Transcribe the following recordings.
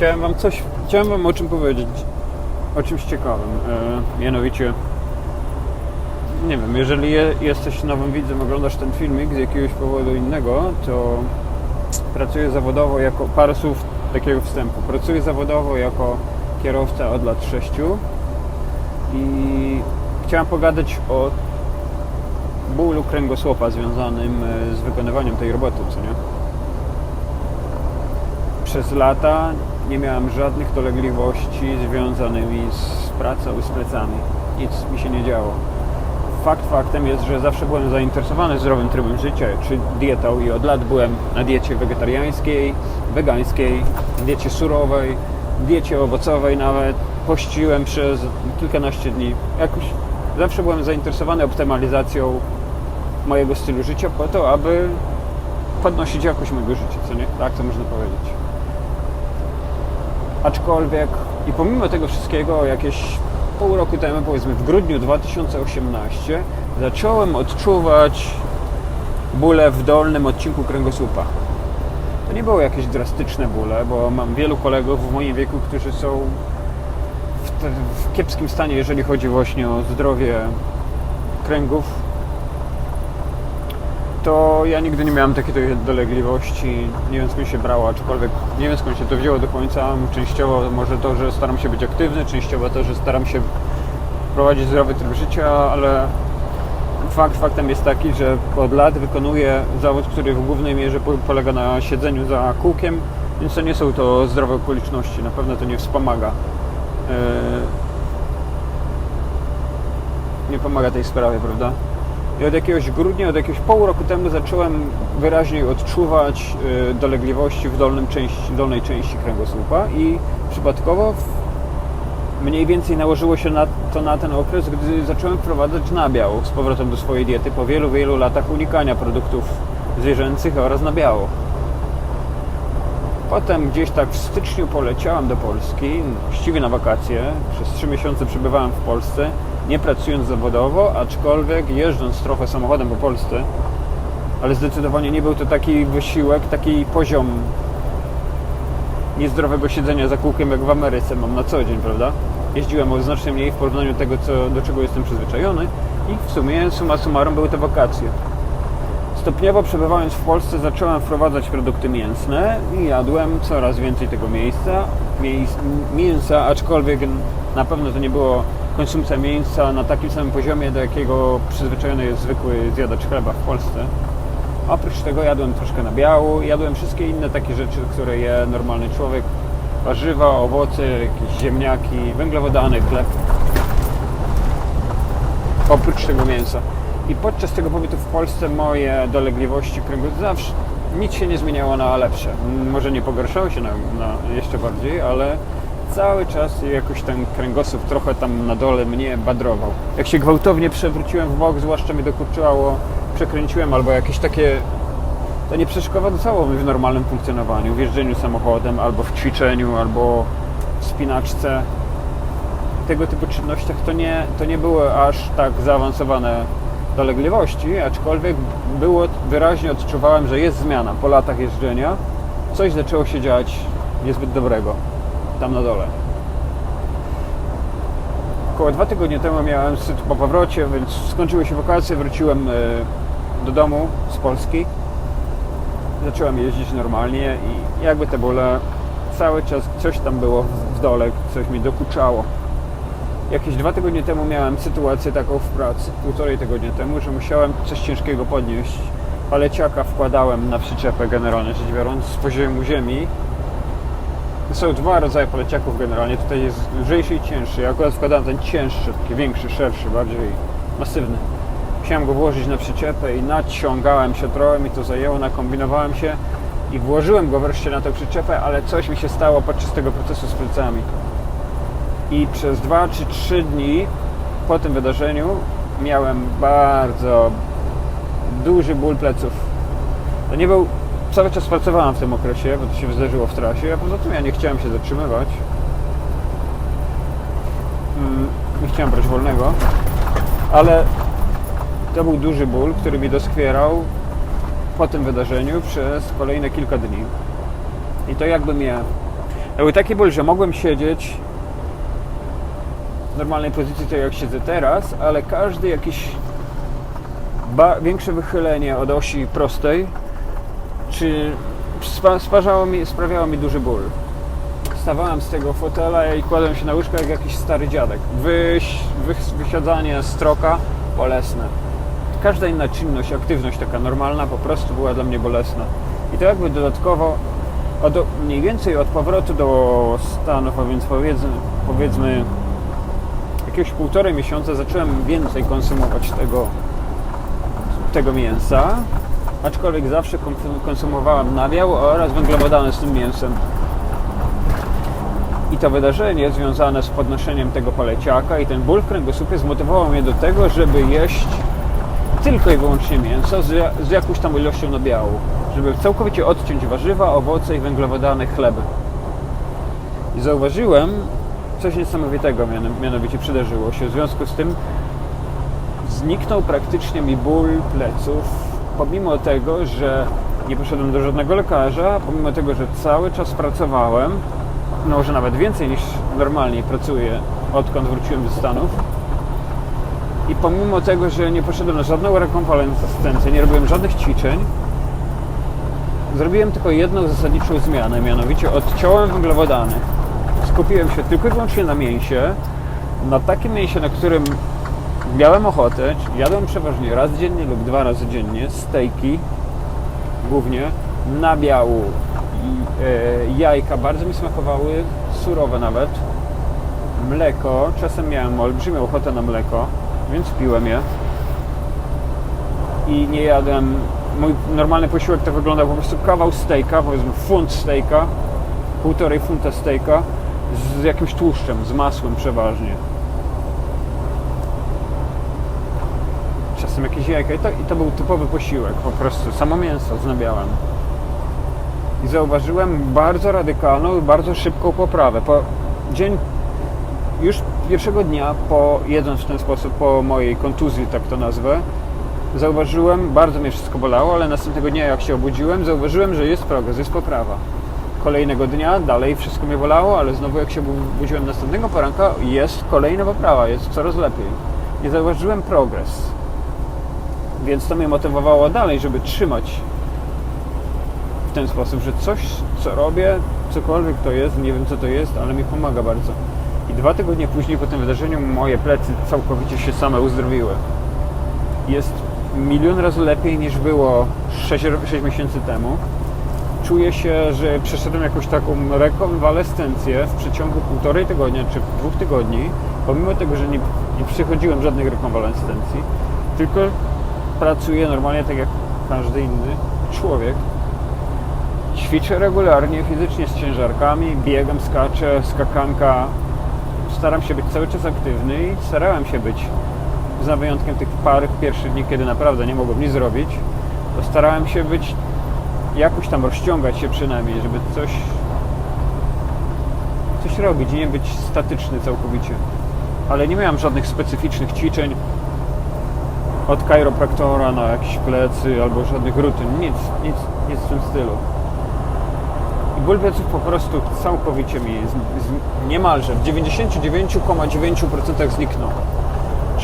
Chciałem wam coś, chciałem wam o czym powiedzieć, o czymś ciekawym, e, mianowicie nie wiem, jeżeli je, jesteś nowym widzem, oglądasz ten filmik z jakiegoś powodu innego, to pracuję zawodowo jako, parę słów takiego wstępu, pracuję zawodowo jako kierowca od lat 6 i chciałem pogadać o bólu kręgosłupa związanym e, z wykonywaniem tej roboty, co nie? Przez lata nie miałem żadnych dolegliwości związanymi z pracą i z plecami. Nic mi się nie działo. Fakt faktem jest, że zawsze byłem zainteresowany zdrowym trybem życia, czy dietą i od lat byłem na diecie wegetariańskiej, wegańskiej, diecie surowej, diecie owocowej nawet. Pościłem przez kilkanaście dni. Jakoś zawsze byłem zainteresowany optymalizacją mojego stylu życia po to, aby podnosić jakość mojego życia, co nie? Tak to można powiedzieć. Aczkolwiek i pomimo tego wszystkiego, jakieś pół roku temu, powiedzmy w grudniu 2018, zacząłem odczuwać bóle w dolnym odcinku kręgosłupa. To nie były jakieś drastyczne bóle, bo mam wielu kolegów w moim wieku, którzy są w, w kiepskim stanie, jeżeli chodzi właśnie o zdrowie kręgów. To ja nigdy nie miałem takiej dolegliwości, nie wiem skąd się brało, aczkolwiek nie wiem skąd się to wzięło do końca. Częściowo może to, że staram się być aktywny, częściowo to, że staram się prowadzić zdrowy tryb życia, ale fakt faktem jest taki, że od lat wykonuję zawód, który w głównej mierze po- polega na siedzeniu za kółkiem, więc to nie są to zdrowe okoliczności, na pewno to nie wspomaga. Yy, nie pomaga tej sprawie, prawda? I od jakiegoś grudnia, od jakiegoś pół roku temu zacząłem wyraźniej odczuwać y, dolegliwości w dolnym części, dolnej części kręgosłupa i przypadkowo mniej więcej nałożyło się na, to na ten okres, gdy zacząłem wprowadzać nabiał z powrotem do swojej diety po wielu, wielu latach unikania produktów zwierzęcych oraz nabiału. Potem gdzieś tak w styczniu poleciałem do Polski, właściwie na wakacje. Przez trzy miesiące przebywałem w Polsce, nie pracując zawodowo, aczkolwiek jeżdżąc trochę samochodem po Polsce. Ale zdecydowanie nie był to taki wysiłek, taki poziom niezdrowego siedzenia za kółkiem jak w Ameryce mam na co dzień, prawda? Jeździłem o znacznie mniej w porównaniu do tego, co, do czego jestem przyzwyczajony i w sumie summa summarum były to wakacje. Stopniowo przebywając w Polsce zacząłem wprowadzać produkty mięsne i jadłem coraz więcej tego miejsca, miejsc, mięsa, aczkolwiek na pewno to nie było konsumpcja mięsa na takim samym poziomie, do jakiego przyzwyczajony jest zwykły zjadacz chleba w Polsce. Oprócz tego jadłem troszkę nabiału, jadłem wszystkie inne takie rzeczy, które je normalny człowiek. Warzywa, owoce, jakieś ziemniaki, węglowodany, chleb. Oprócz tego mięsa. I podczas tego pobytu w Polsce moje dolegliwości kręgosłupa zawsze nic się nie zmieniało na lepsze. Może nie pogarszało się na, na jeszcze bardziej, ale cały czas jakoś ten kręgosłup trochę tam na dole mnie badrował. Jak się gwałtownie przewróciłem w bok, zwłaszcza mi dokurczało, przekręciłem albo jakieś takie to nie przeszkadzało mi w normalnym funkcjonowaniu, w jeżdżeniu samochodem, albo w ćwiczeniu, albo w spinaczce. Tego typu czynnościach to nie, to nie były aż tak zaawansowane dolegliwości, aczkolwiek było wyraźnie odczuwałem, że jest zmiana po latach jeżdżenia. Coś zaczęło się dziać niezbyt dobrego tam na dole. Około dwa tygodnie temu miałem syt po powrocie, więc skończyły się wakacje, wróciłem e, do domu z Polski. Zacząłem jeździć normalnie i jakby te bóle cały czas coś tam było w dole, coś mi dokuczało. Jakieś dwa tygodnie temu miałem sytuację taką w pracy, półtorej tygodnia temu, że musiałem coś ciężkiego podnieść. Paleciaka wkładałem na przyczepę generalnie rzecz biorąc z poziomu ziemi. Są dwa rodzaje paleciaków generalnie, tutaj jest lżejszy i cięższy. Ja akurat wkładałem ten cięższy, taki większy, szerszy, bardziej masywny. Musiałem go włożyć na przyczepę i naciągałem się trochę, mi to zajęło, nakombinowałem się i włożyłem go wreszcie na tę przyczepę, ale coś mi się stało podczas tego procesu z plecami. I przez dwa czy trzy dni po tym wydarzeniu miałem bardzo duży ból pleców. To nie był. Cały czas pracowałem w tym okresie, bo to się wydarzyło w trasie, a poza tym ja nie chciałem się zatrzymywać. Mm, Nie chciałem brać wolnego, ale to był duży ból, który mi doskwierał po tym wydarzeniu przez kolejne kilka dni. I to jakby mnie... To był taki ból, że mogłem siedzieć normalnej pozycji, tak jak siedzę teraz, ale każdy jakiś większe wychylenie od osi prostej, czy spa- sparzało mi, sprawiało mi duży ból. Stawałem z tego fotela i kładłem się na łóżko jak jakiś stary dziadek. Wyś, wy, wysiadzanie z troka bolesne. Każda inna czynność, aktywność taka normalna po prostu była dla mnie bolesna. I to jakby dodatkowo od, mniej więcej od powrotu do Stanów, a więc powiedzmy, powiedzmy jakiegoś półtorej miesiąca zacząłem więcej konsumować tego, tego mięsa, aczkolwiek zawsze kon- konsumowałem nabiał oraz węglowodany z tym mięsem. I to wydarzenie związane z podnoszeniem tego poleciaka i ten ból w kręgosłupie zmotywowało mnie do tego, żeby jeść tylko i wyłącznie mięso z, z jakąś tam ilością nabiału. Żeby całkowicie odciąć warzywa, owoce i węglowodany, chleby. I zauważyłem coś niesamowitego, miano- mianowicie przydarzyło się. W związku z tym zniknął praktycznie mi ból pleców, pomimo tego, że nie poszedłem do żadnego lekarza, pomimo tego, że cały czas pracowałem, no może nawet więcej niż normalnie pracuję, odkąd wróciłem ze Stanów. I pomimo tego, że nie poszedłem na żadną rekonwalescencję, nie robiłem żadnych ćwiczeń, zrobiłem tylko jedną zasadniczą zmianę, mianowicie odciąłem węglowodany. Skupiłem się tylko i wyłącznie na mięsie, na takim mięsie, na którym miałem ochotę, jadłem przeważnie raz dziennie lub dwa razy dziennie, stejki głównie, nabiału i e, jajka bardzo mi smakowały, surowe nawet, mleko, czasem miałem olbrzymią ochotę na mleko, więc piłem je. I nie jadłem, mój normalny posiłek to wyglądał po prostu kawał stejka, powiedzmy funt stejka, półtorej funta stejka z jakimś tłuszczem, z masłem przeważnie. Czasem jakieś jajka i to, i to był typowy posiłek, po prostu samo mięso z nabiałem. I zauważyłem bardzo radykalną i bardzo szybką poprawę. Po dzień, już pierwszego dnia, po jedząc w ten sposób, po mojej kontuzji, tak to nazwę, zauważyłem, bardzo mnie wszystko bolało, ale następnego dnia jak się obudziłem, zauważyłem, że jest progres, jest poprawa. Kolejnego dnia dalej wszystko mnie bolało, ale znowu jak się obudziłem następnego poranka, jest kolejna poprawa, jest coraz lepiej. I zauważyłem progres. Więc to mnie motywowało dalej, żeby trzymać w ten sposób, że coś, co robię, cokolwiek to jest, nie wiem co to jest, ale mi pomaga bardzo. I dwa tygodnie później po tym wydarzeniu moje plecy całkowicie się same uzdrowiły. Jest milion razy lepiej niż było 6, 6 miesięcy temu. Czuję się, że przeszedłem jakąś taką rekonwalescencję w przeciągu półtorej tygodnia czy dwóch tygodni, pomimo tego, że nie, nie przechodziłem żadnych rekonwalescencji, tylko pracuję normalnie tak jak każdy inny człowiek. Ćwiczę regularnie, fizycznie z ciężarkami, biegam, skaczę, skakanka. Staram się być cały czas aktywny i starałem się być, za wyjątkiem tych paru pierwszych dni, kiedy naprawdę nie mogłem nic zrobić, to starałem się być, jakoś tam rozciągać się przynajmniej, żeby coś, coś robić nie być statyczny całkowicie. Ale nie miałem żadnych specyficznych ćwiczeń, od chiropraktora na jakieś plecy albo żadnych rutyn, nic, nic, nic w tym stylu. I ból pleców po prostu całkowicie mi z, z, niemalże w 99,9% zniknął.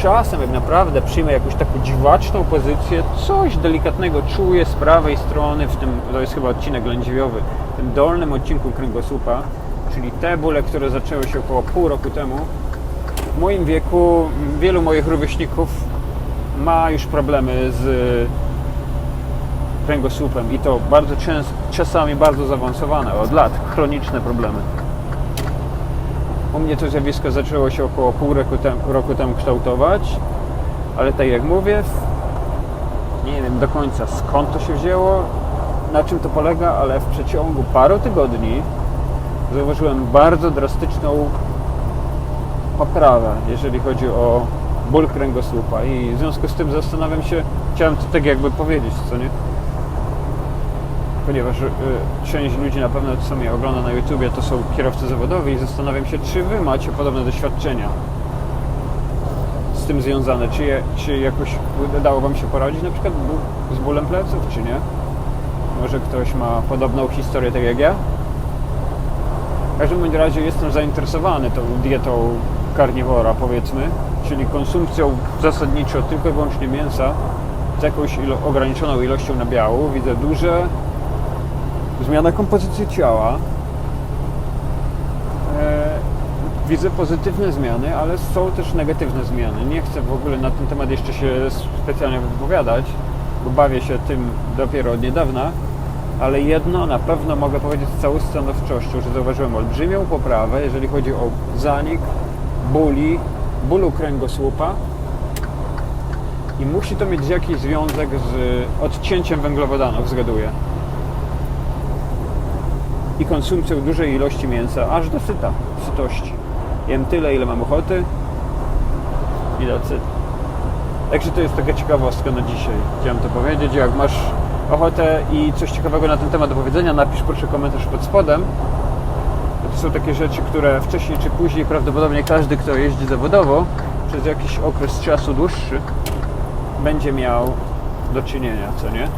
Czasem jak naprawdę przyjmę jakąś taką dziwaczną pozycję, coś delikatnego czuję z prawej strony, w tym, to jest chyba odcinek lędźwiowy, w tym dolnym odcinku kręgosłupa, czyli te bóle, które zaczęły się około pół roku temu. W moim wieku wielu moich rówieśników ma już problemy z kręgosłupem i to bardzo często, czasami bardzo zaawansowane, od lat, chroniczne problemy. U mnie to zjawisko zaczęło się około pół roku, roku temu kształtować, ale tak jak mówię, nie wiem do końca skąd to się wzięło, na czym to polega, ale w przeciągu paru tygodni zauważyłem bardzo drastyczną poprawę, jeżeli chodzi o ból kręgosłupa i w związku z tym zastanawiam się, chciałem to tak jakby powiedzieć, co nie? Ponieważ y, część ludzi na pewno, co mnie ogląda na YouTubie, to są kierowcy zawodowi i zastanawiam się, czy Wy macie podobne doświadczenia z tym związane, czy, je, czy jakoś udało Wam się poradzić na przykład z bólem pleców, czy nie? Może ktoś ma podobną historię tak jak ja. W każdym razie jestem zainteresowany tą dietą karniwora, powiedzmy, czyli konsumpcją zasadniczo tylko i wyłącznie mięsa z jakąś ilo- ograniczoną ilością nabiału. Widzę duże zmiana kompozycji ciała. E, widzę pozytywne zmiany, ale są też negatywne zmiany. Nie chcę w ogóle na ten temat jeszcze się specjalnie wypowiadać, bo bawię się tym dopiero od niedawna, ale jedno na pewno mogę powiedzieć z całą stanowczością, że zauważyłem olbrzymią poprawę, jeżeli chodzi o zanik bóli, bólu kręgosłupa i musi to mieć jakiś związek z odcięciem węglowodanów, zgaduję. I konsumpcją dużej ilości mięsa, aż do syta, sytości. Jem tyle, ile mam ochoty i that's it. Także to jest taka ciekawostka na dzisiaj. Chciałem to powiedzieć. Jak masz ochotę i coś ciekawego na ten temat do powiedzenia, napisz proszę komentarz pod spodem. To są takie rzeczy, które wcześniej czy później prawdopodobnie każdy, kto jeździ zawodowo, przez jakiś okres czasu dłuższy, będzie miał do czynienia, co nie?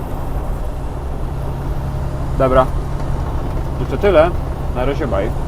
Dobra. I to tyle. Na razie, bye.